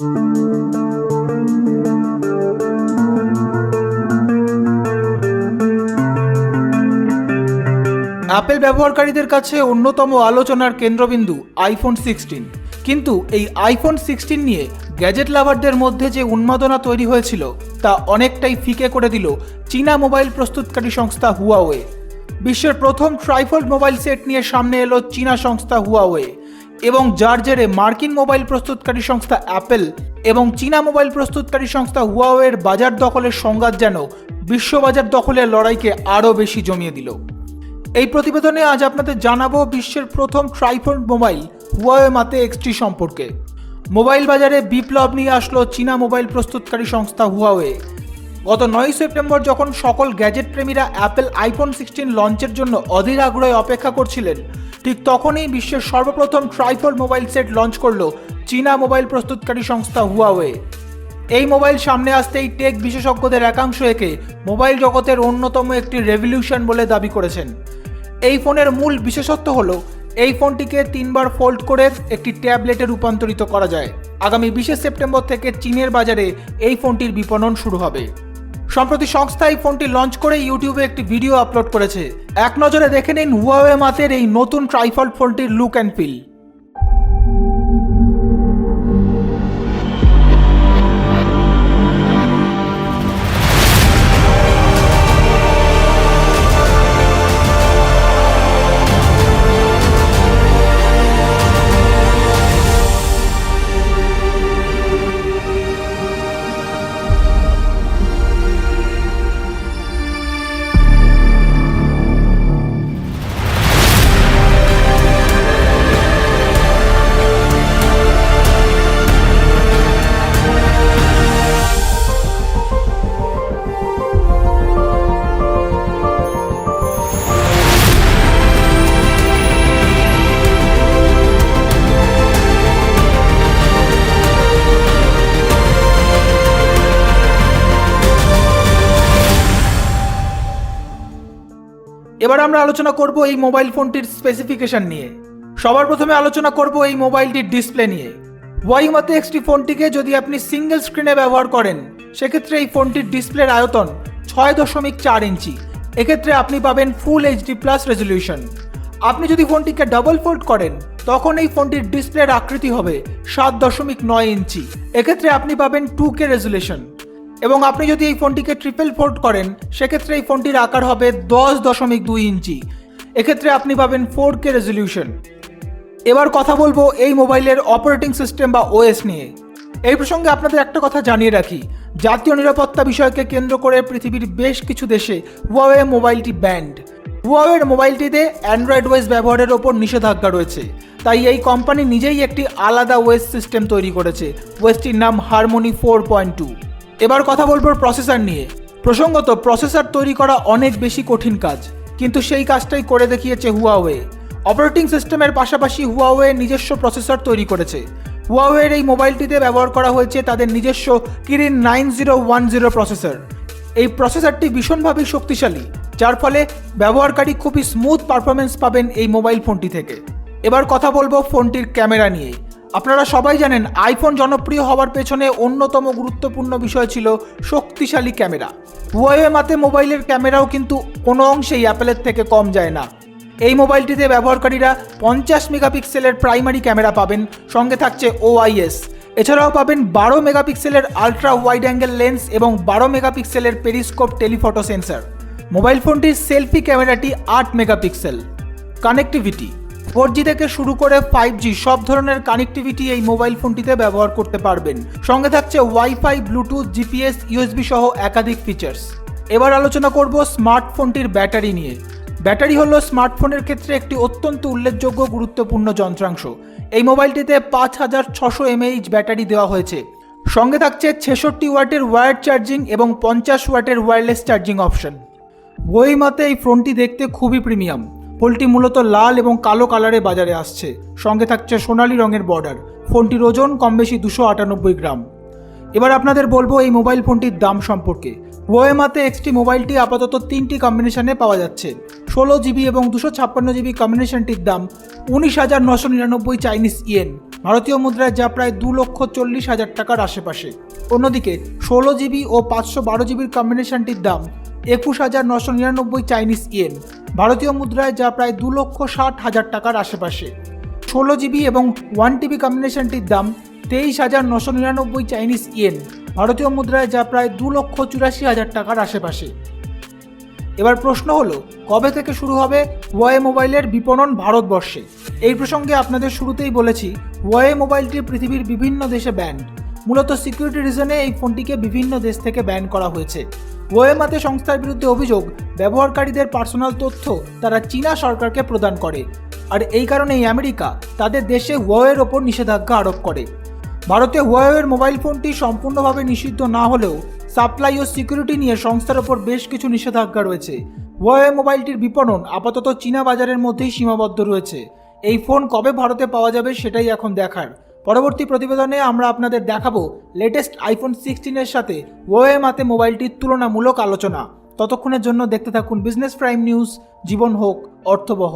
Apple ব্যবহারকারীদের কাছে অন্যতম আলোচনার কেন্দ্রবিন্দু আইফোন সিক্সটিন কিন্তু এই আইফোন সিক্সটিন নিয়ে গ্যাজেট লাভারদের মধ্যে যে উন্মাদনা তৈরি হয়েছিল, তা অনেকটাই ফিকে করে দিল চীনা মোবাইল প্রস্তুতকারী সংস্থা হুয়াওয়ে বিশ্বের প্রথম ট্রাইফোল্ড মোবাইল সেট নিয়ে সামনে এলো চীনা সংস্থা হুয়াওয়ে এবং যার জেরে মার্কিন মোবাইল প্রস্তুতকারী সংস্থা অ্যাপেল এবং চীনা মোবাইল প্রস্তুতকারী সংস্থা হুয়াওয়ের বাজার দখলের সংঘাত যেন বিশ্ববাজার দখলের লড়াইকে আরও বেশি জমিয়ে দিল। এই প্রতিবেদনে আজ আপনাদের জানাব বিশ্বের প্রথম trifold mobile Huawei Mate XT সম্পর্কে। মোবাইল বাজারে বিপ্লব নিয়ে আসলো চীনা মোবাইল প্রস্তুতকারী সংস্থা হুয়াওয়ে। গত নয় সেপ্টেম্বর যখন সকল গ্যাজেট প্রেমীরা অ্যাপেল আইফোন সিক্সটিন লঞ্চের জন্য অধীর আগ্রহে অপেক্ষা করছিলেন ঠিক তখনই বিশ্বের সর্বপ্রথম ট্রাইফল মোবাইল সেট লঞ্চ করল চীনা মোবাইল প্রস্তুতকারী সংস্থা হুয়াওয়ে। এই মোবাইল সামনে আসতেই টেক বিশেষজ্ঞদের একাংশ একে মোবাইল জগতের অন্যতম একটি রেভলিউশন বলে দাবি করেছেন। এই ফোনের মূল বিশেষত্ব হলো, এই ফোনটিকে তিনবার ফোল্ড করে একটি ট্যাবলেটে রূপান্তরিত করা যায়। আগামী বিশে সেপ্টেম্বর থেকে চীনের বাজারে এই ফোনটির বিপণন শুরু হবে। সম্প্রতি সংস্থা এই ফোনটি লঞ্চ করে ইউটিউবে একটি ভিডিও আপলোড করেছে। এক নজরে দেখে নিন হুয়াওয়ে মাতের এই নতুন ট্রাইফল ফোনটির লুক অ্যান্ড ফিল এবার আমরা আলোচনা করব এই মোবাইল ফোনটির স্পেসিফিকেশন নিয়ে। সবার প্রথমে আলোচনা করব এই মোবাইলটির ডিসপ্লে নিয়ে। ওয়াইমাতে এক্সটি ফোনটিকে যদি আপনি সিঙ্গেল স্ক্রিনে ব্যবহার করেন, সেক্ষেত্রে এই ফোনটির ডিসপ্লের আয়তন ছয় দশমিক চার ইঞ্চি। এক্ষেত্রে আপনি পাবেন ফুল এইচডি প্লাস রেজলিউশন আপনি যদি ফোনটিকে ডাবল ফোল্ড করেন, তখন এই ফোনটির ডিসপ্লের আকৃতি হবে সাত দশমিক নয় ইঞ্চি। এক্ষেত্রে আপনি পাবেন টু কে রেজুলেশন এবং আপনি যদি এই ফোনটিকে ট্রিপল ফোল্ড করেন, সেক্ষেত্রে এই ফোনটির আকার হবে দশ দশমিক দুই ইঞ্চি। এক্ষেত্রে আপনি পাবেন ফোর কে রেজলিউশন এবার কথা বলব এই মোবাইলের অপারেটিং সিস্টেম বা ওএস নিয়ে। এই প্রসঙ্গে আপনাদের একটা কথা জানিয়ে রাখি। জাতীয় নিরাপত্তা বিষয়কে কেন্দ্র করে পৃথিবীর বেশ কিছু দেশে হুয়াওয়ে মোবাইলটি ব্যান্ড হুয়াওয়ের মোবাইলটিতে অ্যান্ড্রয়েড ওয়েস ব্যবহারের ওপর নিষেধাজ্ঞা রয়েছে। তাই এই কোম্পানি নিজেই একটি আলাদা ওয়েস সিস্টেম তৈরি করেছে। ওয়েসটির নাম হারমোনি ফোর পয়েন্ট টু এবার কথা বলব প্রসেসর নিয়ে। প্রসঙ্গত প্রসেসর তৈরি করা অনেক বেশি কঠিন কাজ, কিন্তু সেই কাজটাই করে দেখিয়েছে হুয়াওয়ে অপারেটিং সিস্টেমের পাশাপাশি হুয়াওয়ে নিজস্ব প্রসেসর তৈরি করেছে। হুয়াওয়ের এই মোবাইলটিতে ব্যবহার করা হয়েছে তাদের নিজস্ব Kirin nine zero one zero processor এই প্রসেসরটি ভীষণভাবে শক্তিশালী, যার ফলে ব্যবহারকারী খুবই স্মুথ পারফরমেন্স পাবেন এই মোবাইল ফোনটি থেকে। এবার কথা বলব ফোনটির ক্যামেরা নিয়ে। আপনারা সবাই জানেন আইফোন জনপ্রিয় হওয়ার পেছনে অন্যতম গুরুত্বপূর্ণ বিষয় ছিল শক্তিশালী ক্যামেরা। হুয়াওয়ে মাতে মোবাইলের ক্যামেরাও কিন্তু কোনো অংশেই অ্যাপেলের থেকে কম যায় না। এই মোবাইলটিতে ব্যবহারকারীরা পঞ্চাশ মেগাপিক্সেলের প্রাইমারি ক্যামেরা পাবেন, সঙ্গে থাকছে ওআইএস এছাড়াও পাবেন বারো মেগাপিক্সেলের আলট্রা ওয়াইড অ্যাঙ্গেল লেন্স এবং বারো মেগাপিক্সেলের পেরিস্কোপ টেলিফটো সেন্সার। মোবাইল ফোনটির সেলফি ক্যামেরাটি আট মেগাপিক্সেল। কানেক্টিভিটি। ফোর জি থেকে শুরু করে ফাইভ জি সব ধরনের কানেক্টিভিটি এই মোবাইল ফোনটিতে ব্যবহার করতে পারবেন। সঙ্গে থাকছে ওয়াইফাই ব্লুটুথ জিপিএস ইউএসবি সহ একাধিক ফিচার্স এবার আলোচনা করব স্মার্টফোনটির ব্যাটারি নিয়ে। ব্যাটারি হলো স্মার্টফোনের ক্ষেত্রে একটি অত্যন্ত উল্লেখযোগ্য, গুরুত্বপূর্ণ যন্ত্রাংশ। এই মোবাইলটিতে পাঁচ হাজার ছশো এমএইচ ব্যাটারি দেওয়া হয়েছে। সঙ্গে থাকছে ছেষট্টি ওয়াটের ওয়্যার চার্জিং এবং পঞ্চাশ ওয়াটের ওয়্যারলেস চার্জিং অপশন বই মতে এই ফোনটি দেখতে খুবই প্রিমিয়াম ফোনটি মূলত লাল এবং কালো কালারে বাজারে আসছে। সঙ্গে থাকছে সোনালি রঙের বর্ডার ফোনটির ওজন কম বেশি দুশো আটানব্বই গ্রাম। এবার আপনাদের বলব এই মোবাইল ফোনটির দাম সম্পর্কে। ওয়েমাতে এক্সটি মোবাইলটি আপাতত তিনটি কম্বিনেশনে পাওয়া যাচ্ছে। ষোলো জিবি এবং দুশো ছাপ্পান্ন জিবি কম্বিনেশনটির দাম উনিশ হাজার নশো নিরানব্বই চাইনিজ ইয়েন ভারতীয় মুদ্রায় যা প্রায় দু লক্ষ চল্লিশ হাজার টাকার আশেপাশে। অন্যদিকে ষোলো জিবি ও পাঁচশো বারো জিবির কম্বিনেশনটির দাম একুশ হাজার নশো নিরানব্বই চাইনিজ ইয়েন, ভারতীয় মুদ্রায় যা প্রায় দু লক্ষ ষাট হাজার টাকার আশেপাশে। ষোলো জিবি এবং ওয়ান টিবি কম্বিনেশনটির দাম তেইশ হাজার নশো নিরানব্বই চাইনিজ ইয়েন, ভারতীয় মুদ্রায় যা প্রায় দু লক্ষ চুরাশি হাজার টাকার আশেপাশে। এবার প্রশ্ন হলো, কবে থেকে শুরু হবে ওয়াই মোবাইলের বিপণন ভারতবর্ষে? এই প্রসঙ্গে আপনাদের শুরুতেই বলেছি ওয়াই মোবাইলটি পৃথিবীর বিভিন্ন দেশে ব্যান্ড মূলত সিকিউরিটি রিজনে এই ফোনটিকে বিভিন্ন দেশ থেকে ব্যান করা হয়েছে। ওয়েমাতে সংস্থার বিরুদ্ধে অভিযোগ, ব্যবহারকারীদের পার্সোনাল তথ্য তারা চীনা সরকারকে প্রদান করে। আর এই কারণেই আমেরিকা তাদের দেশে ওয়ের ওপর নিষেধাজ্ঞা আরোপ করে। ভারতে হুয়াওয়ের মোবাইল ফোনটি সম্পূর্ণভাবে নিষিদ্ধ না হলেও সাপ্লাই ও সিকিউরিটি নিয়ে সংস্থার ওপর বেশ কিছু নিষেধাজ্ঞা রয়েছে। হুয়াওয়ে মোবাইলটির বিপণন আপাতত চীনা বাজারের মধ্যেই সীমাবদ্ধ রয়েছে। এই ফোন কবে ভারতে পাওয়া যাবে সেটাই এখন দেখার। পরবর্তী প্রতিবেদনে আমরা আপনাদের দেখাবো লেটেস্ট আইফোন সিক্সটিনের সাথে ওয়ে মাতে মোবাইলটির তুলনামূলক আলোচনা। ততক্ষণের জন্য দেখতে থাকুন বিজনেস প্রাইম নিউজ জীবন হোক, অর্থবহ।